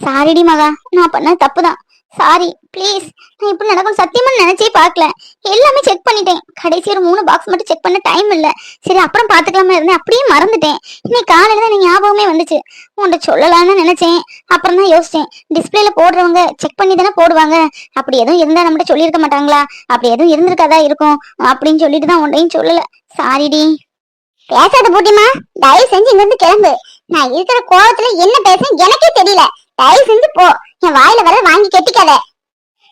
சாரிடி மகா நான் பண்ண தப்பு தான் சாரி ப்ளீஸ் நான் இப்படி நடக்கும் சத்தியமா நினைச்சே பார்க்கல. எல்லாமே செக் பண்ணிட்டேன். கடைசி ஒரு மூணு பாக்ஸ் மட்டும் செக் பண்ண டைம் இல்லை. சரி அப்புறம் பார்த்துக்கலாமா இருந்தேன். அப்படியே மறந்துட்டேன். இன்னைக்கு காலையில் தான் எனக்கு ஞாபகமே வந்துச்சு. உன்கிட்ட சொல்லலாம்னு நினைச்சேன். அப்புறம் தான் யோசிச்சேன். டிஸ்பிளேல போடுறவங்க செக் பண்ணி தானே போடுவாங்க. அப்படி எதுவும் இருந்தா நம்மகிட்ட சொல்லியிருக்க மாட்டாங்களா? அப்படி எதுவும் இருந்திருக்காதா இருக்கும்? அப்படின்னு சொல்லிட்டு தான் உன்னையும் சொல்லல. சாரிடி பேசாத பூட்டிமா தயவு செஞ்சு இங்க இருந்து கிளம்பு. நான் இருக்கிற கோலத்துல என்ன பேச எனக்கே தெரியல. தயவு செஞ்சு போ. என் வாயில வர வாங்கி கெட்டிக்காத.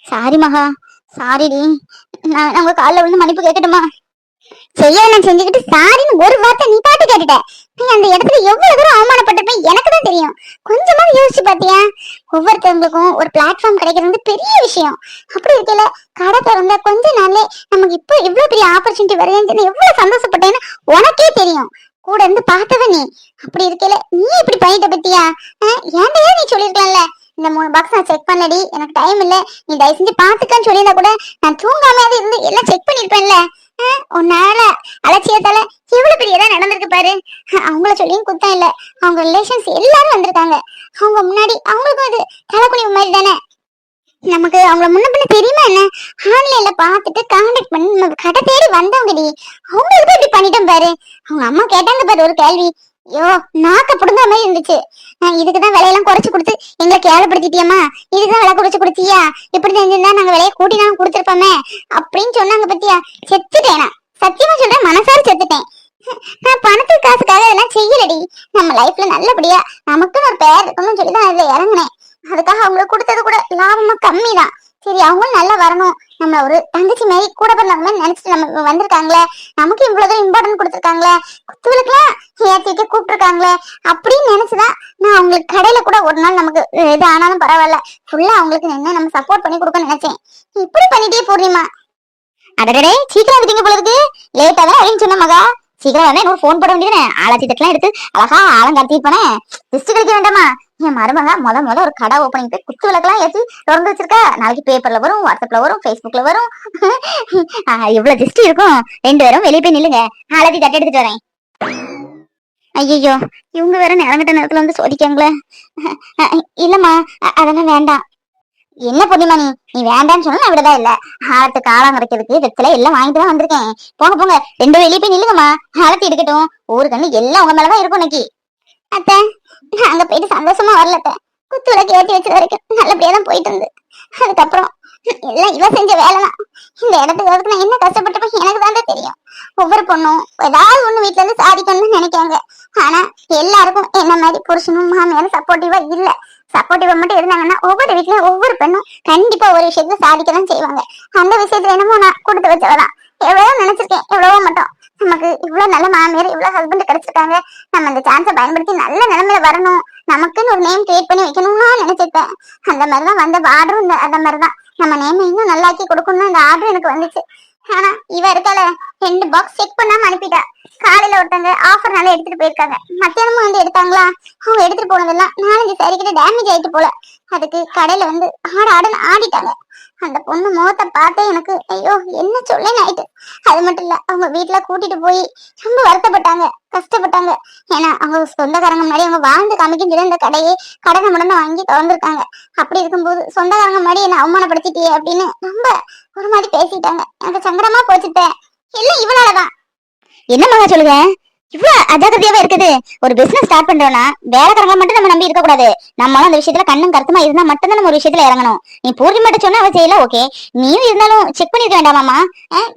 சாரி மகா சாரிடி நான் உங்க காலில் விழுந்து மன்னிப்பு கேட்கட்டுமா செய்ய நான் செஞ்சுக்கிட்டு சாரின்னு ஒரு வார்த்தை நீ பாட்டு கேட்டுட்ட. நீ அந்த இடத்துல எவ்வளவு தூரம் அவமானப்பட்டிருப்பேன் எனக்கு தான் தெரியும். கொஞ்சமாவது யோசிச்சு பாத்தியா? ஒவ்வொருத்தவங்களுக்கும் ஒரு பிளாட்ஃபார்ம் கிடைக்கிறது வந்து பெரிய விஷயம். அப்படி இருக்கல கடை திறந்த கொஞ்ச நாள்ல நமக்கு இப்போ இவ்வளவு பெரிய ஆப்பர்ச்சுனிட்டி வருதுன்னு எவ்வளவு சந்தோஷப்பட்டேன்னு உனக்கே தெரியும். கூட இருந்து பார்த்தவ நீ. அப்படி இருக்கல நீ இப்படி பண்ணிட்ட பத்தியா? ஏன்டையா நீ சொல்லிருக்கலாம்ல இந்த மூணு பாக்ஸ் நான் செக் பண்ணடி. எனக்கு டைம் இல்ல. நீ தயவு செஞ்சு பாத்துக்கன்னு சொல்லியிருந்தா கூட நான் தூங்காமையாவது இருந்து எல்லாம் செக் பண்ணிருப்பேன்ல உன்னால அலட்சியத்தால எவ்வளவு பெரியதான் நடந்திருக்கு பாரு. அவங்கள சொல்லியும் குத்தம் இல்ல. அவங்க ரிலேஷன்ஸ் எல்லாரும் வந்திருக்காங்க. அவங்க முன்னாடி அவங்களுக்கும் அது தலைக்குனிவு மாதிரி தானே. நமக்கு அவங்கள முன்ன பின்ன தெரியுமா என்ன? ஆன்லைன்ல பார்த்துட்டு காண்டாக்ட் பண்ணி நம்ம கடை தேடி வந்தவங்கடி. அவங்களுக்கு இப்படி பண்ணிட்டோம் பாரு. அவங்க அம்மா கேட்டாங்க பாரு ஒரு கேள்வி. ஐயோ நாக்க புடுங்க மாதிரி இருந்துச்சு. நான் இதுக்குதான் விலையெல்லாம் குறைச்சு கொடுத்து எங்களை கேவலப்படுத்திட்டியம்மா. இதுக்குதான் விலை குறைச்சு கொடுத்தியா? இப்படி தெரிஞ்சிருந்தா நாங்க விலையை கூட்டினாலும் தான் கொடுத்துருப்போமே. அப்படின்னு சொன்னாங்க பத்தியா? செத்துட்டேன் நான். சத்தியமா சொல்றேன் மனசார செத்துட்டேன். நான் பணத்துக்கு காசுக்காக இதெல்லாம் செய்யலடி. நம்ம லைஃப்ல நல்லபடியா நமக்குன்னு ஒரு பேர் இருக்கணும்னு சொல்லி தான் இதுல இறங்கினேன். அதுக்காக அவங்களுக்கு கொடுத்தது கூட லாபமா கம்மி தான் சரி அவங்களும் நல்லா வரணும். நம்ம ஒரு தங்கச்சி மாரி கூட பிறந்தவங்க மாதிரி நினைச்சிட்டு நம்ம வந்திருக்காங்களே. நமக்கு இவ்வளவு இம்பார்ட்டன்ட் கொடுத்துருக்காங்களே. குத்துவிளக்குலாம் ஏத்திட்டு கூப்பிட்டுருக்காங்களே. அப்படின்னு நினைச்சுதான் நான் அவங்களுக்கு கடையில கூட ஒரு நாள் நமக்கு இது ஆனாலும் பரவாயில்ல. ஃபுல்லா அவங்களுக்கு என்ன நம்ம சப்போர்ட் பண்ணி கொடுக்க நினைச்சேன். இப்படி பண்ணிட்டே பூர்ணிமா அடடே சீக்கிரம் வந்துட்டீங்க போல இருக்கு. லேட்டா தான் அப்படின்னு சொன்ன மகா. சீக்கிரம் வந்தா எனக்கு ஃபோன் போட வேண்டியதானே ஆளாச்சி தட்டெல்லாம் எடுத்து அழகா ஆழம் போனேன். திஸ்ட் கழிக்க வேண்டாமா? என் மருமக முத முத ஒரு கடை ஓப்பனிங் போய் குத்து விளக்கெல்லாம் ஏற்றி திறந்து வச்சிருக்கா. நாளைக்கு பேப்பர்ல வரும் வாட்ஸ்அப்ல வரும் ஃபேஸ்புக்ல வரும். இவ்வளவு திஸ்டி இருக்கும். ரெண்டு பேரும் வெளியே போய் நில்லுங்க. ஆளாத்தி தட்டி எடுத்துட்டு வரேன். ஐயோ இவங்க வேற நிறங்கிட்ட நேரத்துல வந்து சோதிக்காங்களே இல்லம்மா அதெல்லாம் வேண்டாம். என்ன பொண்ணுமா நீ? நீ வேண்டாம்னு சொன்னா நான் விடதா இல்ல. ஆரத்து காலம் கிடைக்கிறதுக்கு வெத்தலை எல்லாம் வாங்கிட்டு தான் வந்திருக்கேன். போங்க போங்க. ரெண்டு வெளியே போய் நில்லுங்கம்மா. ஆரத்தி எடுக்கட்டும். ஊருக்கு எல்லாம் உங்க மேலதான் இருக்கும் இன்னைக்கு. அத்தை அங்க போயிட்டு சந்தோஷமா வரலத்த அத்தை. குத்து விளக்கு ஏற்றி வச்சது வரைக்கும் நல்லபடியா தான் போயிட்டு வந்து அதுக்கப்புறம் எல்லாம் இவ செஞ்ச வேலைதான். இந்த இடத்துக்கு வரதுக்கு நான் என்ன கஷ்டப்பட்டப்ப எனக்கு தான் தெரியும். ஒவ்வொரு பொண்ணும் ஏதாவது ஒண்ணு வீட்டுல இருந்து சாதிக்கணும்னு நினைக்காங்க ஆனா எல்லாருக்கும் என்ன மாதிரி புருஷனும் மாமியாரும் சப்போர்ட்டிவா இல்ல. சப்போர்ட்டிவா மட்டும் இருந்தாங்கன்னா ஒவ்வொரு வீட்லயும் ஒவ்வொரு பெண்ணும் கண்டிப்பா ஒரு விஷயத்துல சாதிக்க தான் செய்வாங்க. அந்த விஷயத்துல என்னமோ நான் கொடுத்து வச்சவதான். எவ்வளவோ நினைச்சிருக்கேன் எவ்வளவோ மட்டும். நமக்கு இவ்வளவு நல்ல மாமியார் இவ்வளவு ஹஸ்பண்ட் கிடைச்சிருக்காங்க. நம்ம அந்த சான்ஸை பயன்படுத்தி நல்ல நிலைமையில வரணும். நமக்குன்னு ஒரு நேம் கிரியேட் பண்ணி வைக்கணும்னு நினைச்சிருப்பேன். அந்த மாதிரிதான் வந்த ஆர்டரும் இந்த அந்த மாதிரிதான். நம்ம நேம் இன்னும் நல்லாக்கி கொடுக்கணும்னு அந்த ஆர்டர் எனக்கு வந்துச்சு. ஆனா இவ இருக்கால ரெண்டு பாக்ஸ் செக் பண்ணாம அனுப்பிட்டா. காலையில ஒருத்தங்க ஆஃபர்னால எடுத்துட்டு போயிருக்காங்க. மத்தியானமும் வந்து எடுத்தாங்களா? அவங்க எடுத்துட்டு போனதெல்லாம் நாலஞ்சு சரிக்கிட்ட டேமேஜ் ஆயிட்டு போல. அதுக்கு கடையில வந்து ஆட ஆடுன்னு ஆடிட்டாங்க. அந்த பொண்ணு முகத்தை பார்த்தே எனக்கு ஐயோ என்ன சொல்லேன்னு ஆயிட்டு. அது மட்டும் இல்ல அவங்க வீட்டுல கூட்டிட்டு போய் ரொம்ப வருத்தப்பட்டாங்க கஷ்டப்பட்டாங்க. ஏன்னா அவங்க சொந்தக்காரங்க முன்னாடி அவங்க வாழ்ந்து காமிக்கும் சொல்லி இந்த கடையை கடனை முடனை வாங்கி திறந்துருக்காங்க. அப்படி இருக்கும்போது சொந்தக்காரங்க முன்னாடி என்ன அவமானப்படுத்திட்டியே அப்படின்னு ரொம்ப ஒரு மாதிரி பேசிட்டாங்க. எனக்கு சங்கடமா போச்சுட்டேன் எல்லாம் இவனாலதான் என்ன மகா சொல்லுங்க? இவ்வளவு அஜாக்கிரதையாவே இருக்குது. ஒரு பிசினஸ் ஸ்டார்ட் பண்றோம்னா வேலைக்காரங்க மட்டும் நம்ம நம்பி இருக்க கூடாது நம்மளும் அந்த விஷயத்துல கண்ணும் கருத்துமா இருந்தா மட்டும்தான் நம்ம ஒரு விஷயத்துல இறங்கணும். நீ பூர்ணி மட்டும் சொன்னா அவ செய்யல ஓகே நீயும் இருந்தாலும் செக் பண்ணிருக்க வேண்டாமாமா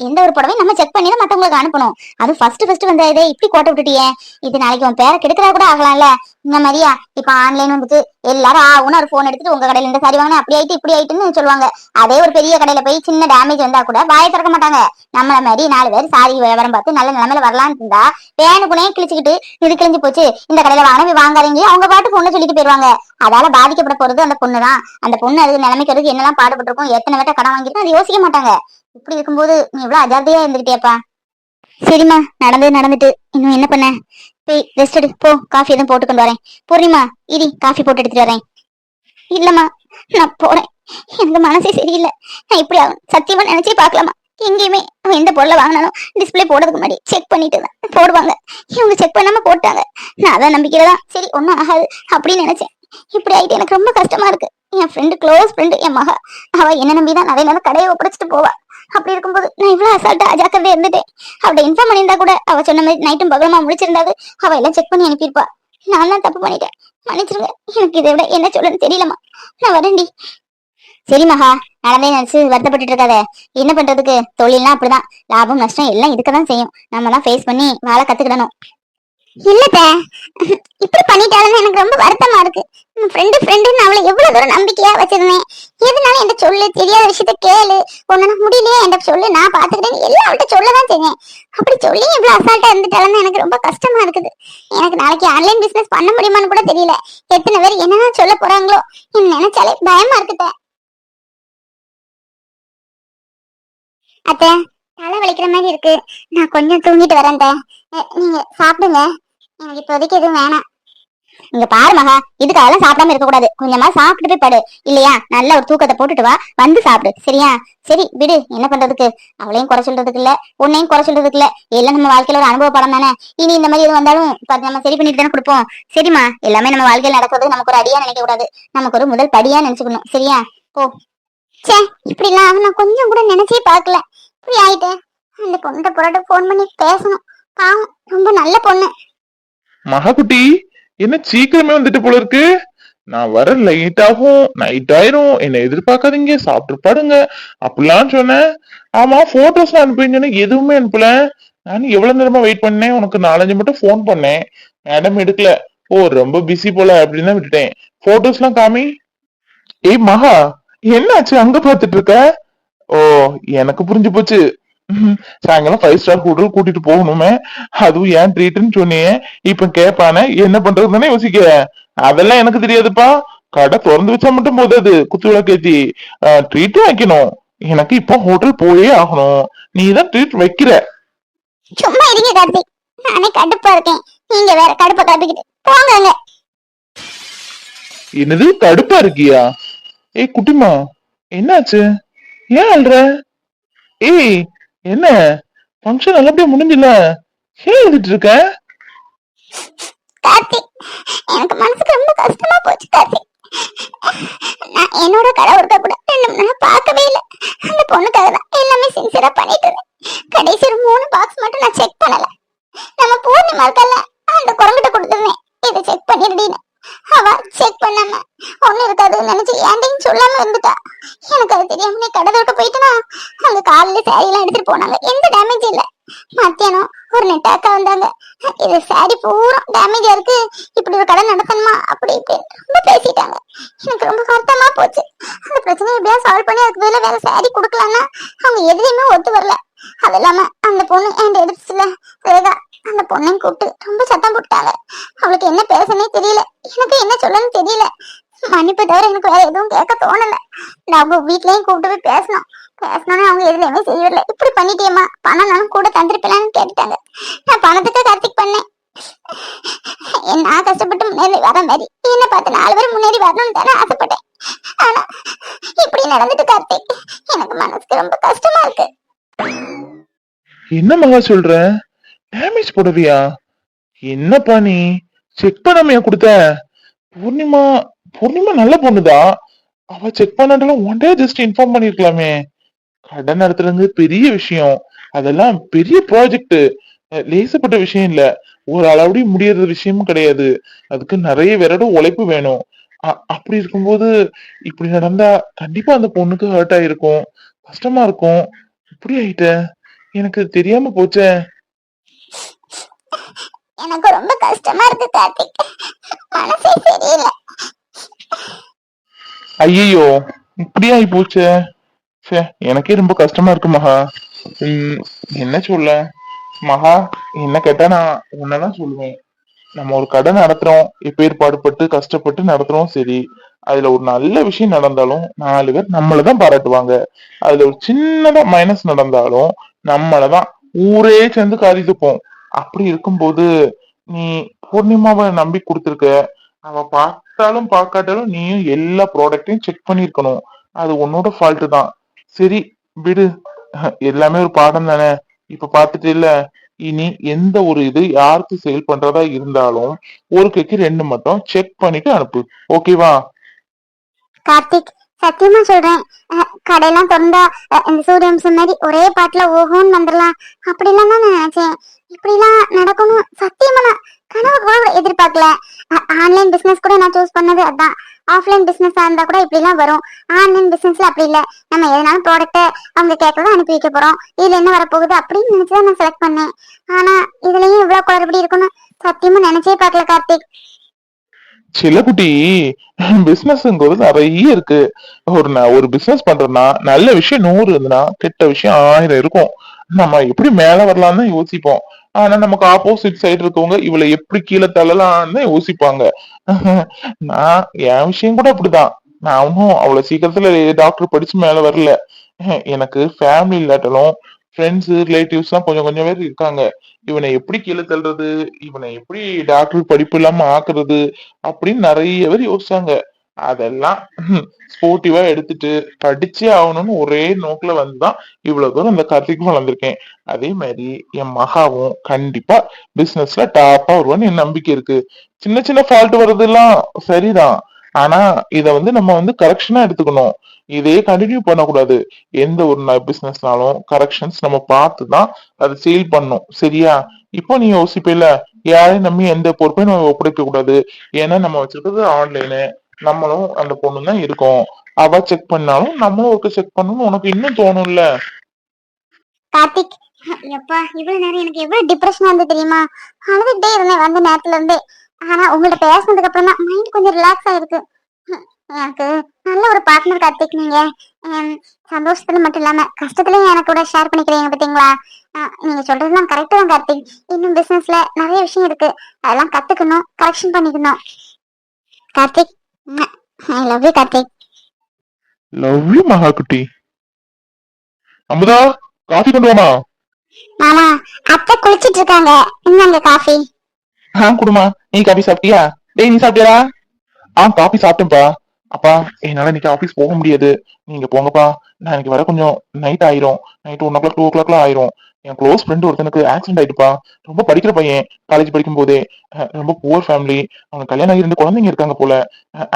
எந்த ஒரு புடவையும் நம்ம செக் பண்ணி தான் மத்தவங்களுக்கு அனுப்பணும். அது ஃபர்ஸ்ட் ஃபர்ஸ்ட் வந்த இதே இப்படி கோட்டை விட்டுட்டியே. இது நாளைக்கு உன் பேரை கெடுக்கிறா கூட ஆகலாம்ல. இந்த மாதிரியா? இப்ப ஆன்லைன் வந்துட்டு எல்லாரும் ஆகுன்னு ஒரு போன் எடுத்துட்டு உங்க கடையில இந்த சரி வாங்கினா அப்படி ஆயிட்டு இப்படி ஆயிட்டுன்னு சொல்லுவாங்க. அதே ஒரு பெரிய கடையில போய் சின்ன டேமேஜ் வந்தா கூட வாயை திறக்க மாட்டாங்க. நம்மள மாதிரி நாலு பேர் சாரி விவரம் பார்த்து நல்ல நிலைமையில வரலான்னு இருந்தா பேனுக்குனே கிழிச்சுக்கிட்டு இது கிழிஞ்சு போச்சு இந்த கடையில வாங்கினா வாங்காதீங்க அவங்க பாட்டுக்கு பொண்ணு சொல்லிட்டு போயிருவாங்க. அதால பாதிக்கப்பட போறது அந்த பொண்ணு தான். அந்த பொண்ணு அது நிலைமைக்கு வருது என்னெல்லாம் பாடுபட்டிருக்கும் எத்தனை பேட்ட கடன் வாங்கிட்டு அது யோசிக்க மாட்டாங்க. இப்படி இருக்கும்போது நீ இவ்வளவு அஜாதையா இருந்துகிட்டேப்பா சரிம்மா நடந்து நடந்துட்டு. இன்னும் என்ன பண்ண? போய் ரெஸ்ட் எடு. போ காஃபி எதுவும் போட்டு கொண்டு வரேன். பூர்ணிமா இடி காஃபி போட்டு எடுத்துட்டு வரேன். இல்லம்மா நான் போறேன். எனக்கு மனசே சரியில்லை. நான் இப்படி ஆகும் சத்தியமா நினைச்சே பார்க்கலாமா? எங்கேயுமே அவன் எந்த பொருளை வாங்கினாலும் டிஸ்பிளே போடுறதுக்கு முன்னாடி செக் பண்ணிட்டு தான் போடுவாங்க. இவங்க செக் பண்ணாம போட்டாங்க. நான் அதான் நம்பிக்கையில சரி ஒன்றும் ஆகாது அப்படின்னு நினைச்சேன். இப்படி ஆயிட்டு எனக்கு ரொம்ப கஷ்டமா இருக்கு. என் ஃப்ரெண்டு க்ளோஸ் ஃப்ரெண்டு என் மகா. அவ என்ன நம்பி தான் நிறைய நேரம் கடையை ஒப்படைச்சிட்டு போவா. அப்படி இருக்கும்போது நான் இவ்வளவு அசால்ட்டா அஜாக்கிரதையா இருந்துட்டேன். அவட இன்ஃபார்ம் பண்ணியிருந்தா கூட அவ சொன்ன மாதிரி நைட்டும் பகலமா முடிச்சிருந்தாது அவ எல்லாம் செக் பண்ணி அனுப்பியிருப்பா. நான் தான் தப்பு பண்ணிட்டேன். மன்னிச்சிருங்க. எனக்கு இதை விட என்ன சொல்லணும்னு தெரியலமா நான் வரேன்டி. சரி மகா நடந்தே நினைச்சு வருத்தப்பட்டு இருக்காத. என்ன பண்றதுக்கு? தொழில்லாம் அப்படிதான். லாபம் நஷ்டம் எல்லாம் இருக்கதான் செய்யும். நம்ம தான் ஃபேஸ் பண்ணி வாழ கத்துக்கிடணும். இல்லத்த இப்படி பண்ணிட்டாலும் எனக்கு ரொம்ப வருத்தமா இருக்கு. ஃப்ரெண்டு ஃப்ரெண்டுன்னு அவளை எவ்வளவு தூரம் நம்பிக்கையா வச்சிருந்தேன். எதுனாலும் என்கிட்ட சொல்லு தெரியாத விஷயத்த கேளு. உன்னால முடியலையே என்கிட்ட சொல்லு நான் பாத்துக்கிறேன் எல்லாம் அவள்கிட்ட சொல்லதான் செஞ்சேன். அப்படி சொல்லி இவ்வளவு அசால்ட்டா இருந்துட்டாலும் எனக்கு ரொம்ப கஷ்டமா இருக்குது. எனக்கு நாளைக்கு ஆன்லைன் பிசினஸ் பண்ண முடியுமான்னு கூட தெரியல. எத்தனை பேர் என்னதான் சொல்ல போறாங்களோ. என்ன நினைச்சாலே பயமா இருக்குத. அத்தை தலை வலிக்கிற மாதிரி இருக்கு. நான் கொஞ்சம் தூங்கிட்டு வரேன் நீங்க சாப்பிடுங்க. எனக்கு இப்போதைக்கு எதுவும் வேணாம். இங்க பாரு மகா இதுக்கு அதெல்லாம் சாப்பிடாம இருக்க கூடாது கொஞ்சமா சாப்பிட்டு போய் படு. இல்லையா? நல்ல ஒரு தூக்கத்தை போட்டுட்டு வா. வந்து சாப்பிடு. சரியா? சரி விடு. என்ன பண்றதுக்கு? அவளையும் குறை சொல்றதுக்கு இல்ல. உன்னையும் குறை சொல்றதுக்கு இல்ல. எல்லாம் நம்ம வாழ்க்கையில ஒரு அனுபவ படம் தானே. இனி இந்த மாதிரி எது வந்தாலும் நம்ம சரி பண்ணிட்டு தானே கொடுப்போம். சரிம்மா. எல்லாமே நம்ம வாழ்க்கையில நடக்கிறது நமக்கு ஒரு அடியா நினைக்க கூடாது. நமக்கு ஒரு முதல் படியா நினைச்சுக்கணும். சரியா? போ. சே இப்படி எல்லாம் நான் கொஞ்சம் கூட நினைச்சே பாக்கல இப்படி ஆயிட்டேன் அந்த பொண்ணு புறட்டு போன் பண்ணி பேசணும். பாவம் ரொம்ப நல்ல பொண்ணு. மகாகுட்டி என்ன சீக்கிரமே வந்துட்டு போல இருக்கு? நான் வர லைட் ஆகும் நைட் ஆயிரும். என்ன எதிர்பார்க்காதீங்க சாப்பிட்டு பாடுங்க. அப்படிலாம் சொன்னேன். ஆமா போட்டோஸ் அனுப்பிங்கன்னு எதுவுமே அனுப்பல. நான் எவ்வளவு நேரமா வெயிட் பண்ணேன்? உனக்கு நாலஞ்சு மட்டும் ஃபோன் பண்ணேன். மேடம் எடுக்கல. ஓ ரொம்ப பிஸி போல அப்படின்னு தான் விட்டுட்டேன். போட்டோஸ்லாம் காமி. ஏய் மகா என்னாச்சு? அங்க பாத்துட்டு இருக்க? ஓ எனக்கு புரிஞ்சு போச்சு. சாயங்காலம் ஃபைவ் ஸ்டார் ஹோட்டல் கூட்டிட்டு போகணுமே. அதுவும் ஏன் ட்ரீட்னு சொன்னியே. இப்ப கேப்பானே என்ன பண்றதுன்னு யோசிக்க. அதெல்லாம் எனக்கு தெரியாதுப்பா. கடை திறந்து வச்சா மட்டும் போதாது குத்து விளக்கேத்தி. ட்ரீட் வைக்கணும் எனக்கு இப்போ ஹோட்டல் போயே ஆகணும். நீ தான் ட்ரீட் வைக்கிற. சும்மா இருங்க கார்த்திக் நானே கடுப்பா இருக்கேன். நீங்க வேற கடுப்பை காட்டிக்கிட்டு போங்க என்னது கடுப்பா இருக்கியா? ஏய் குட்டிமா என்னாச்சு? ஏன் அல்ற ஏய் என்ன? ஃபங்க்ஷன் நல்லபடியா முடிஞ்சுல. ஏன் எழுதிட்டு இருக்க? கார்த்திக் எனக்கு மனசுக்கு ரொம்ப கஷ்டமா போச்சு கார்த்திக் நான் என்னோட கடை ஒருத்த கூட ரெண்டு மூணு நாள் பார்க்கவே இல்லை. அந்த பொண்ணுக்காக தான் எல்லாமே சின்சியரா பண்ணிட்டு இருந்தேன். கடைசி ஒரு மூணு பாக்ஸ் மட்டும் நான் செக் பண்ணல. நம்ம பூர்ணிமா இருக்கல்ல அந்த குரங்கிட்ட கொடுத்துருந்தேன் இதை செக் பண்ணிருந்தீங்க அவ செக் பண்ணாம ஒண்ணு இருக்காதுன்னு நினைச்சு ஏன்டையும் சொல்லாம இருந்துட்டா எனக்கு அது தெரியாம நீ கடை தொட்டு போயிட்டுனா? அங்க காலில சாரி எல்லாம் எடுத்துட்டு போனாங்க. எந்த டேமேஜ் இல்ல. மத்தியானம் ஒரு நெட்டாக்கா வந்தாங்க. இது சாரி பூரா டேமேஜா இருக்கு. இப்படி ஒரு கடை நடத்தணுமா? அப்படி இப்படின்னு ரொம்ப பேசிட்டாங்க. எனக்கு ரொம்ப வருத்தமா போச்சு. அந்த பிரச்சனையை எப்படியா சால்வ் பண்ணி அதுக்கு பதிலாக வேற சாரி கொடுக்கலாம்னா அவங்க எதுலையுமே ஒத்து வரல. அது இல்லாம அந்த பொண்ணு என்கிட்ட எடுத்துச்சுல ரேகா. அந்த பொண்ணையும் கூப்பிட்டு ரொம்ப சத்தம் போட்டாங்க அவளுக்கு என்ன பேசனே தெரியல. எனக்கு என்ன சொல்லணும்னு தெரியல. மன்னிப்பு தவிர எனக்கு வேற எதுவும் கேட்க தோணல. நம்ம வீட்லயும் கூப்பிட்டு போய் பேசணும் பேசணும்னு அவங்க எதுலையுமே செய்யல இப்படி பண்ணிட்டேமா பணம் நானும் கூட தந்திருப்பலான்னு கேட்டுட்டாங்க. நான் பணத்துக்கு கார்த்திக் பண்ணேன். நான் கஷ்டப்பட்டு முன்னேறி வர மாதிரி என்ன பார்த்து நாலு பேரும் முன்னேறி வரணும்னு தானே ஆசைப்பட்டேன். ஆனா இப்படி நடந்துட்டு கார்த்திக் எனக்கு மனசுக்கு ரொம்ப கஷ்டமா இருக்கு. என்ன மகா சொல்றேன் டேமேஜ் போடுவியா? என்னப்பா நீ? செக் பண்ணாமையா கொடுத்த? பூர்ணிமா பூர்ணிமா நல்ல பொண்ணுதா அவ செக் பண்ணாட்டாலும் ஒன் டே ஜஸ்ட் இன்ஃபார்ம் பண்ணிருக்கலாமே. கடன் நடத்துறது பெரிய விஷயம். அதெல்லாம் பெரிய ப்ராஜெக்ட் லேசப்பட்ட விஷயம் இல்ல. ஒரு அளவுடி முடியறது விஷயமும் கிடையாது. அதுக்கு நிறைய பேரோட உழைப்பு வேணும். அ- அப்படி இருக்கும்போது இப்படி நடந்தா கண்டிப்பா அந்த பொண்ணுக்கு ஹர்ட் ஆயிருக்கும். கஷ்டமா இருக்கும். இப்படி ஆயிட்ட? எனக்கு தெரியாம போச்சே. எனக்கு ரொம்ப கஷ்டமா இருக்கு கார்த்திக். மனசே சரியில்லை. ஐயோ இப்படி ஆகி போச்சே. ச்சே எனக்கே ரொம்ப கஷ்டமா இருக்கு மகா. உம், என்ன சொல்ல? மகா என்ன கேட்டா நான் உன்னதான் சொல்லுவேன். நம்ம ஒரு கடை நடத்துறோம் எப்பேற்பாடுபட்டு கஷ்டப்பட்டு நடத்துறோம் சரி. அதுல ஒரு நல்ல விஷயம் நடந்தாலும் நாலு பேர் நம்மளதான் பாராட்டுவாங்க. அதுல ஒரு சின்னதா மைனஸ் நடந்தாலும் நம்மளதான் ஊரே சேர்ந்து காரி துப்போம் அப்படி இருக்கும்போது நீ பூர்ணிமாவை நம்பி கொடுத்துருக்க. அவ பார்த்தாலும் பார்க்காட்டாலும் நீயும் எல்லா ப்ராடக்ட்டையும் செக் பண்ணிருக்கணும் அது உன்னோட ஃபால்ட்டு தான். சரி விடு. எல்லாமே ஒரு பாடம் தானே. இப்ப பாத்துட்டு இல்ல. இனி எந்த ஒரு இது யாருக்கு சேல் பண்றதா இருந்தாலும் ஒரு கேக்கு ரெண்டு மட்டும் செக் பண்ணிட்டு அனுப்பு. ஓகேவா கார்த்திக் சத்தியமா சொல்றேன். கடையெல்லாம் திறந்தா இந்த சூரியம்சம் மாதிரி ஒரே பாட்டுல ஓஹோன்னு வந்துடலாம் அப்படிலாம் தான் நான் நினைச்சேன். இப்படிலாம் நடக்கணும். சத்தியமா நான் கனவு கூட எதிர்பார்க்கல. ஆன்லைன் பிசினஸ் கூட நான் சூஸ் பண்ணது அதான். ஆஃப்லைன் பிசினஸா இருந்தா கூட இப்படிலாம் வரும். ஆன்லைன் பிசினஸ்ல அப்படி இல்ல. நம்ம எதனாலும் ப்ராடக்ட்டை அவங்க கேட்கறத அனுப்பி வைக்க போறோம். இதுல என்ன வரப்போகுது அப்படின்னு நினைச்சுதான் நான் செலக்ட் பண்ணேன். ஆனா இதுலயும் இவ்வளவு குளறுபடி இருக்கணும். சத்தியமா நினைச்சே பார்க்கல கார்த்திக். சிலக்குட்டி பிசினஸ்ங்கிறது நிறைய இருக்கு. ஒரு ஒரு பிசினஸ் பண்றோம்னா நல்ல விஷயம் நூறு இருந்ததுன்னா கெட்ட விஷயம் ஆயிரம் இருக்கும். நம்ம எப்படி மேல வரலாம்னு தான் யோசிப்போம். ஆனா நமக்கு ஆப்போசிட் சைடு இருக்கவங்க இவளை எப்படி கீழே தள்ளலாம்னு தான் யோசிப்பாங்க. நான் என் விஷயம் கூட அப்படிதான். நான் ஒன்னும் அவ்வளவு சீக்கிரத்துல டாக்டர் படிச்சு மேல வரல. எனக்கு ஃபேமிலி இல்லாட்டாலும் ஃப்ரெண்ட்ஸ் ரிலேட்டிவ்ஸ் எல்லாம் கொஞ்சம் கொஞ்சம் பேர் இருக்காங்க. இவனை எப்படி கீழே தள்ளுறது? இவனை எப்படி டாக்டர் படிப்பு இல்லாம ஆக்குறது? அப்படின்னு நிறைய பேர் யோசிச்சாங்க. அதெல்லாம் ஸ்போர்ட்டிவா எடுத்துட்டு படிச்சே ஆகணும்னு ஒரே நோக்குல வந்துதான் இவ்வளவு தூரம் அந்த கருத்துக்கு வளர்ந்துருக்கேன். அதே மாதிரி என் மகாவும் கண்டிப்பா பிசினஸ்ல டாப்பா வருவான்னு என் நம்பிக்கை இருக்கு. சின்ன சின்ன ஃபால்ட் வர்றதெல்லாம் சரிதான். ஆனா இத வந்து நம்ம வந்து கரெக்ஷனா எடுத்துக்கணும். இதே கண்டினியூ பண்ணக்கூடாது. எந்த ஒரு பிசினஸ்னாலும் கரெக்ஷன்ஸ் நம்ம பார்த்து தான் அதை சேல் பண்ணும். சரியா? இப்போ நீ யோசிப்பில யாரையும் நம்பி எந்த பொறுப்பையும் நம்ம ஒப்படைக்க கூடாது ஏன்னா நம்ம வச்சிருக்கிறது ஆன்லைனு நம்மளும் அந்த பொண்ணு தான் இருக்கோம். அவ செக் பண்ணாலும் நம்மளும் ஒருக்க செக் பண்ணணும் உனக்கு இன்னும் தோணும்ல? கார்த்திக் எப்பா இவ்வளவு நேரம் எனக்கு எவ்வளவு டிப்ரெஷன் வந்து தெரியுமா? அழுதுகிட்டே இருந்தேன் வந்த நேரத்துல இருந்தே. ஆனா உங்கள்ட்ட பேசினதுக்கு அப்புறம் மைண்ட் கொஞ்சம் ரிலாக்ஸ் ஆயிருக்கு. எனக்கு நல்ல ஒரு பார்ட்னர் கார்த்திக் நீங்க. சந்தோஷத்துல மட்டும் இல்லாம கஷ்டத்துலயும் எனக்கு கூட ஷேர் பண்ணிக்கிறீங்க பாத்தீங்களா? நீங்க சொல்றதுலாம் கரெக்ட் தான் கார்த்திக். இன்னும் பிசினஸ்ல நிறைய விஷயம் இருக்கு. அதெல்லாம் கத்துக்கணும் கரெக்ஷன் பண்ணிக்கணும். Karthik I love you Karthik. Love you மகாகுட்டி. Amudha coffee கொண்டு வாமா. மாமா அத்தை குளிச்சிட்டு இருக்காங்க. இந்தாங்க காஃபி ஆ குடுமா. நீ காபி சாப்பிட்டியா? டேய் நீ சாப்பிட்டியா ஆ காபி சாப்பிட்டேன்ப்பா அப்பா என்னால இன்னைக்கு ஆபீஸ் போக முடியாது. நீங்க போங்கப்பா. நான் இன்னைக்கு வர கொஞ்சம் நைட் ஆயிரும். Night one o'clock two ஓ கிளாக்லாம் ஆயிரும். என் க்ளோஸ் ஃப்ரெண்ட் ஒருத்தனுக்கு ஆக்சிடென்ட் ஆயிட்டுப்பா. ரொம்ப படிக்கிற பையன். காலேஜ் படிக்கும் போதே ரொம்ப புவர் ஃபேமிலி அவனுக்கு கல்யாணம் ஆகி ரெண்டு குழந்தைங்க இருக்காங்க போல.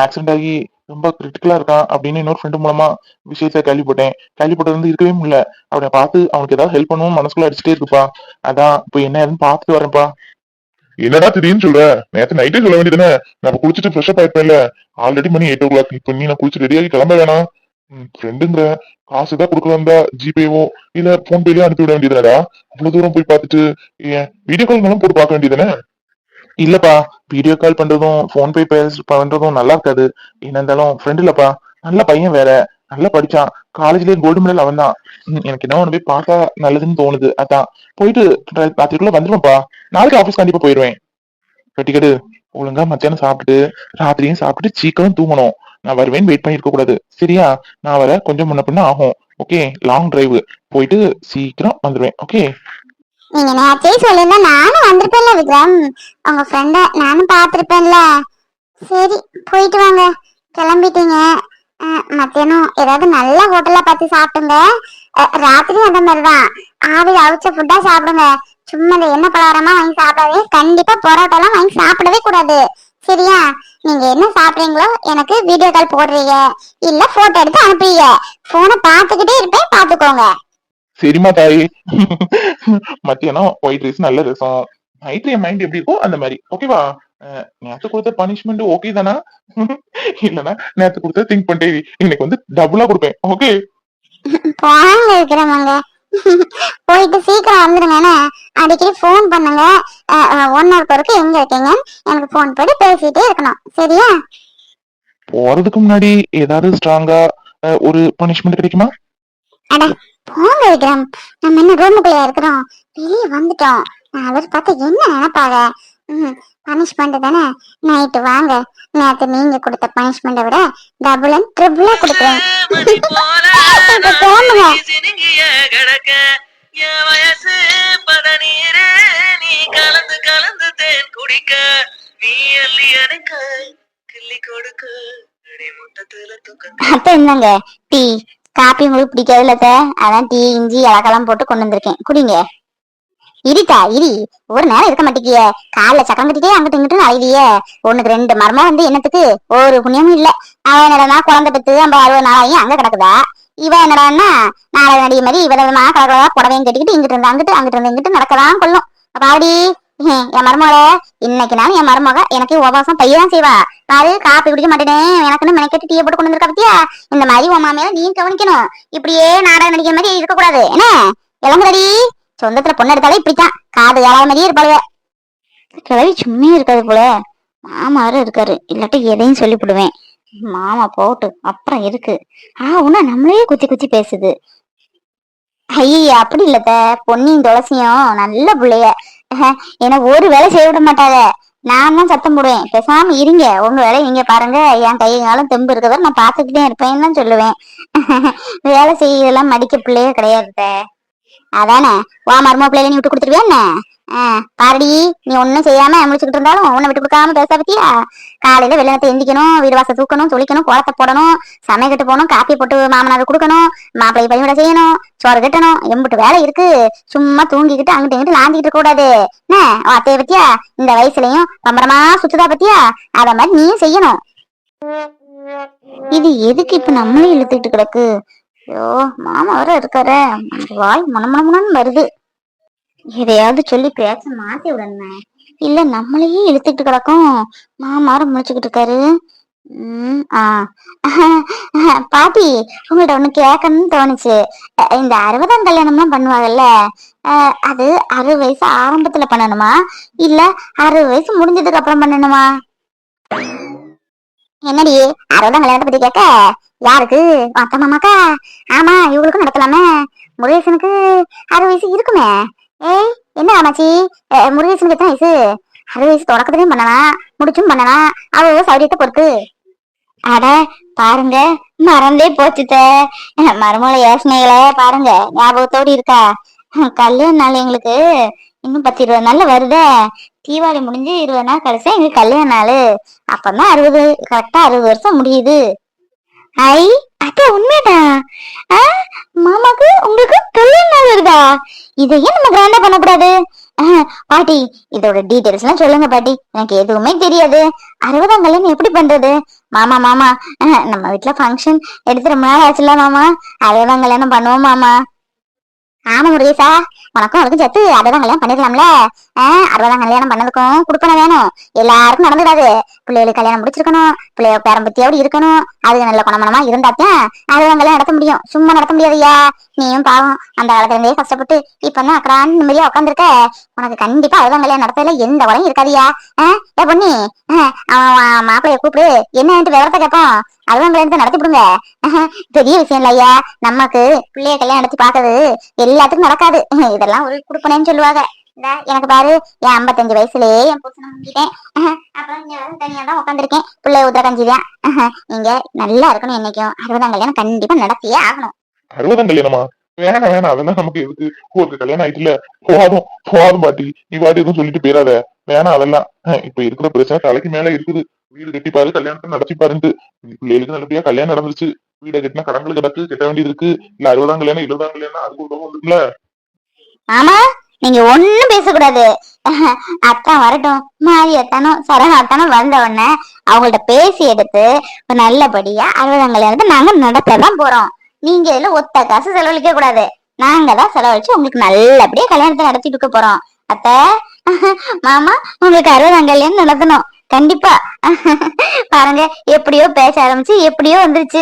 ஆக்சிடென்ட் ஆகி ரொம்ப கிரிட்டிக்கலா இருக்கான் அப்படின்னு இன்னொரு ஃப்ரெண்டு மூலமா விஷயத்த கேள்விப்பட்டேன். கேள்விப்பட்டது வந்து இருக்கவே முடியல. அவனை பார்த்து அவனுக்கு ஏதாவது ஹெல்ப் பண்ணவும் மனசுக்குள்ள அடிச்சுட்டே இருக்குப்பா. அதான் இப்போ என்ன ஏதுன்னு பார்த்துட்டு வரேன்ப்பா. என்னடா திடீர்னு சொல்ற? நேத்து நைட்டே சொல்ல வேண்டியதுதானே? நான் குளிச்சுட்டு ஃப்ரெஷ் அப் ஆயிருப்பேன்ல ஆல்ரெடி மணி எயிட் ஓ கிளாக் இப்போ நீ நான் குளிச்சு ரெடியாகி கிளம்ப வேணாம். ஃப்ரெண்டுங்கிற காசு தான் கொடுக்க வந்தா ஜிபேவோ இல்ல போன் பேலயோ அனுப்பி விட வேண்டியதுடா அவ்வளவு தூரம் போய் பார்த்துட்டு ஏன் வீடியோ கால் மூலம் போட்டு பார்க்க வேண்டியதுனே இல்லப்பா வீடியோ கால் பண்றதும் போன் பே பண்றதும் நல்லா இருக்காது. என்ன இருந்தாலும் ஃப்ரெண்ட் இல்லப்பா. நல்ல பையன் வேற. நல்லா படிச்சான். காலேஜ்லயே கோல்டு மெடல் அவன் தான் எனக்கு என்ன ஒண்ணு போய் பார்க்க நல்லதுன்னு தோணுது. அதான். போயிட்டு ராத்திரிக்குள்ள வந்துருவேன்ப்பா. நாளைக்கு ஆஃபீஸ் கண்டிப்பா போயிடுவேன் கட்டிக்கடு ஒழுங்கா மத்தியானம் சாப்பிட்டு ராத்திரியும் சாப்பிட்டு சீக்கிரம் தூங்கணும். நான் வருவேன் வெயிட் பண்ணிருக்க கூடாது. சரியா? நான் வர கொஞ்சம் முன்ன பின்ன ஆகும். ஓகே லாங் டிரைவ் போயிட்டு சீக்கிரம் வந்துருவேன். ஓகே நீங்க நேத்தே சொல்லியிருந்தா நானும் வந்திருப்பேன்ல விக்ரம். உங்க ஃப்ரெண்ட நானும் பாத்திருப்பேன்ல சரி போயிட்டு வாங்க. கிளம்பிட்டீங்க. மத்தியானம் ஏதாவது நல்ல ஹோட்டலா பார்த்து சாப்பிட்டுங்க. ராத்திரி அந்த மாதிரிதான். ஆவி அவிச்ச ஃபுட்டா சாப்பிடுங்க. சும்மா இந்த எண்ணெய் பலகாரமா வாங்கி சாப்பிடாதே கண்டிப்பா பரோட்டாலாம் வாங்கி சாப்பிடவே கூடாது. சரியா? நீங்க என்ன சாப்பிடுறீங்களோ எனக்கு வீடியோ கால் போடுறீங்க. இல்ல போட்டோ எடுத்து அனுப்புறீங்க. போனை பார்த்துக்கிட்டே இருப்பேன். பாத்துக்கோங்க சரிமா தாய். மத்தியானம் ஒயிட் ரைஸ் நல்ல ரசம். நைட் என் மைண்ட் எப்படி இருக்கோ அந்த மாதிரி. ஓகேவா நேத்து கொடுத்த பனிஷ்மெண்ட் ஓகே தானா? இல்லனா நேத்து கொடுத்த திங்க் பண்ணிட்டே இன்னைக்கு வந்து டபுளா கொடுப்பேன். ஓகே போனாங்க இருக்கிறவங்க. போயிட்டு சீக்கிரம் வந்துருங்க என்ன? அடிக்கடி ஃபோன் பண்ணுங்க. ஒன் ஹவர் வரைக்கும் எங்க இருக்கீங்க? எனக்கு ஃபோன் பண்ணி பேசிட்டே இருக்கணும். சரியா? போறதுக்கு முன்னாடி ஏதாவது ஸ்ட்ராங்கா ஒரு பனிஷ்மெண்ட் கிடைக்குமா? அட போங்க விக்ரம். நம்ம என்ன ரூமுக்குள்ளே இருக்கிறோம். வெளியே வந்துட்டோம். நாலு பேர் பார்த்து என்ன நினைப்பாங்க? பனிஷ்மெண்ட் தானே நைட்டு வாங்க. நேத்து நீங்க கொடுத்த பனிஷ்மெண்ட்டை விட டபுள் அண்ட் ட்ரிபிளா கொடுக்குறேன். அத்தை என்னங்க? டீ காப்பி உங்களுக்கு பிடிக்காதுல்ல? அதான் டீ இஞ்சி இலக்கெல்லாம் போட்டு கொண்டு வந்திருக்கேன். குடிங்க. இரிதா இடி. ஒரு நேரம் இருக்க மாட்டேங்கிய. காலைல சக்கரம் கட்டிட்டே அங்கிட்டு இங்கிட்டு அழகிய ஒண்ணுக்கு ரெண்டு மரமா வந்து என்னத்துக்கு? ஒரு புண்ணியமும் இல்ல. அவன் என்னடா குழந்தை பெத்து ஐம்பது அறுபது நாளாயும் அங்க கிடக்குதா? இவ என்னடான்னா நாளை நடிகை மாதிரி விதவிதமா கலகலா புடவையும் கட்டிக்கிட்டு இங்கிட்டு இருந்து அங்கிட்டு அங்கிட்டு இருந்து இங்கிட்டு நடக்கதான் கொள்ளும். பாடி என் மருமகள இன்னைக்கு நாள் என் மருமக எனக்கு உபவாசம் பையதான் செய்வா. பாரு காப்பி குடிக்க மாட்டேனே. எனக்குன்னு மெனக்கெட்டு டீயை போட்டு கொண்டு வந்திருக்கா பத்தியா? இந்த மாதிரி உன் மாமையில நீ கவனிக்கணும். இப்படியே நாடகம் நடிக்கிற மாதிரி இருக்கக்கூடாது. என்ன? இளங்குறடி சொந்தத்துல பொண்ணு எடுத்தாலே இப்படித்தான். காது ஏழாத மாதிரியே இருப்பாளுக. கிளவி சும்மா இருக்காது போல. மாமாரும் இருக்காரு. இல்லாட்டி எதையும் சொல்லிவிடுவேன். மாமா போட்டு அப்புறம் இருக்கு. ஆ உன்ன நம்மளே குத்தி குத்தி பேசுது. ஐயா அப்படி இல்லத்த. பொன்னியும் துளசியும் நல்ல பிள்ளைய. ஏன்னா ஒரு வேலை செய்ய விட மாட்டாங்க நான் தான் சத்தம் போடுவேன். பேசாம இருங்க. உங்க வேலையை நீங்க பாருங்க. என் கையாலும் தெம்பு இருக்கதான் நான் பாத்துக்கிட்டே இருப்பேன்னு தான் சொல்லுவேன். வேலை செய்யலாம் மடிக்க பிள்ளையே கிடையாது அதானே? வா மரும பிள்ளைல நீ விட்டு கொடுத்துருவியா என்ன? பாருடி நீ ஒண்ணும் செய்யாம முடிச்சுக்கிட்டு இருந்தாலும் உன்னை விட்டு கொடுக்காம பேச பத்தியா? காலையில வெள்ளத்தை எந்திக்கணும் வீடு வாசல் தூக்கணும் துளிக்கணும் கோலத்தை போடணும் சமையல் போகணும் காப்பி போட்டு மாமனாருக்கு கொடுக்கணும் மாப்பிள்ளை பணிவிட செய்யணும் சோறு கட்டணும் எம்பிட்டு வேலை இருக்கு. சும்மா தூங்கிக்கிட்டு அங்கிட்டு இங்கிட்டு லாந்திக்கிட்டு கூடாது. என்ன? அத்தைய பத்தியா? இந்த வயசுலயும் பம்பரமா சுத்துதா பத்தியா? அத மாதிரி நீயும் செய்யணும். இது எதுக்கு இப்ப நம்மளே இழுத்துட்டு கிடக்கு? ஐயோ மாமா வர இருக்காரு. எனக்கு வாய் மனமனமனு வருது. எதையாவது சொல்லி பேச மாத்தி விடணும். இல்ல நம்மளையே இழுத்துக்கிட்டு கிடக்கும். மாமார முடிச்சுக்கிட்டு இருக்காரு. உம் ஆ. பாட்டி உங்கள்ட்ட ஒண்ணு கேட்கணும்னு தோணுச்சு. இந்த அறுபதாம் கல்யாணம்லாம் பண்ணுவாங்கல்ல. அஹ் அது அறுபது வயசு ஆரம்பத்துல பண்ணணுமா? இல்ல அறுபது வயசு முடிஞ்சதுக்கு அப்புறம் பண்ணணுமா? என்னடி அறுபதாம் கல்யாணத்தை பத்தி கேட்க யாருக்கு? அத்த மாமாக்கா? ஆமா இவங்களுக்கும் நடத்தலாமே முருகேசனுக்கு அறுபது வயசு இருக்குமே. ஏய் என்ன ஆமாச்சி முருகேசனுக்கு எத்தனை வயசு? அறுபது வயசு தொடக்கத்துலயும் பண்ணலாம் முடிச்சும் பண்ணலாம் அவ்வளவு சௌரியத்தை பொறுத்து அட பாருங்க மறந்தே போச்சுத்த மருமகளை யோசனைகளை பாருங்க ஞாபகத்தோடு இருக்கா? கல்யாண நாள் எங்களுக்கு இன்னும் பத்து இருபது நாள்ல வருதே. தீபாவளி முடிஞ்சு இருபது நாள் கழிச்சா எங்களுக்கு கல்யாண நாள். அப்பதான் அறுபது கரெக்டா அறுபது வருஷம் முடியுது. ஐ அத்த உண்மைதான் ஆ, மாமாக்கு உங்களுக்கு கல்யாண நாள் வருதா? இதை ஏன் நம்ம கிராண்டா பண்ணக்கூடாது. ஆ, பாட்டி இதோட டீடைல்ஸ் எல்லாம் சொல்லுங்க பாட்டி. எனக்கு எதுவுமே தெரியாது. அறுபதாம் கல்யாணம் எப்படி பண்றது? மாமா மாமா நம்ம வீட்டுல ஃபங்க்ஷன் எடுத்து ரொம்ப நாள் ஆச்சுல மாமா. அறுபதாம் கல்யாணம் பண்ணுவோம் மாமா. ஆமா முருகேசா. உனக்கும் உனக்கும் சேர்த்து அறுபதாம் கல்யாணம் பண்ணிடலாம்ல அறுபதாம் கல்யாணம் பண்ணதுக்கும் கொடுப்பன வேணும். எல்லாருக்கும் நடந்துடாது. பிள்ளைகளுக்கு கல்யாணம் முடிச்சிருக்கணும். பிள்ளைய பேரம்பத்தியோடு இருக்கணும். அது நல்ல குணமனமா இருந்தாத்தான் அறுபதாம் கல்யாணம் நடத்த முடியும். சும்மா நடத்த முடியாதுயா நீயும் பாவம். அந்த காலத்துல இருந்தே கஷ்டப்பட்டு இப்ப தான் அக்கறான் நிம்மதியா உட்காந்துருக்க உனக்கு கண்டிப்பா அறுபதாம் கல்யாணம் நடத்தல எந்த குறையும் இருக்காதியா ஆஹ் ஏ பொண்ணி ஆஹ் அவன் மாப்பிளைய கூப்பிடு. என்னன்ட்டு விவரத்தை கேட்போம். அறுபதாம் கல்யாணத்தை நடத்தி விடுங்க. பெரிய விஷயம் இல்ல ஐயா. நமக்கு பிள்ளைய கல்யாணம் நடத்தி பாக்குறது எல்லாத்துக்கும் நடக்காது. இதெல்லாம் ஒரு குடுப்பனேன்னு சொல்லுவாங்க. எனக்கு பாரு என் ஐம்பத்தஞ்சு வயசுலயே என் புருஷனை முங்கிட்டேன் அப்புறம் இங்க தனியா தான் உட்காந்துருக்கேன் பிள்ளை உதிர கஞ்சி தான் நீங்க நல்லா இருக்கணும் என்னைக்கும். அறுபதாம் கல்யாணம் கண்டிப்பா நடத்தியே ஆகணும். அறுபதாம் கல்யாணமா? வேணாம் வேணாம். அதெல்லாம் நமக்கு எதுக்கு? ஒரு கல்யாணம் ஆயிட்டுல. போதும் போதும் பாட்டி. நீ பாட்டி எதுவும் சொல்லிட்டு போயிடாத. வேணாம் அதெல்லாம். இப்ப இருக்கிற பிரச்சனை தலைக்கு மேல இருக்குது. வீடு கட்டி பாரு கல்யாணத்தை நடத்தி பாருன்ட்டு. பிள்ளைகளுக்கு நல்லபடியா கல்யாணம் நடந்துச்சு வீடை கட்டினா கடன்கள் கிடக்கு கட்ட வேண்டியது இருக்கு. இல்ல அறுபதாம் கல்யாணம் இருபதாம் கல்யாணம் அதுக்கு பக்கம் வந்துருக்குல்ல ஆமா? நீங்க ஒண்ணும் பேசக்கூடாது. அக்கா வரட்டும். மாறி அத்தானும் சரண அத்தானும் வந்த உடனே அவங்கள்ட்ட பேசி எடுத்து நல்லபடியா அறுபதாம் கல்யாணத்தை நாங்க நடத்ததான் போறோம். நீங்க இதுல ஒத்த காசு செலவழிக்க கூடாது. நாங்க தான் செலவழிச்சு உங்களுக்கு நல்லபடியா கல்யாணத்தை நடத்திட்டு இருக்க போறோம். அத்த மாமா உங்களுக்கு அறுபதாம் கல்யாணம் நடத்தணும். கண்டிப்பா. பாருங்க எப்படியோ பேச ஆரம்பிச்சு எப்படியோ வந்துருச்சு.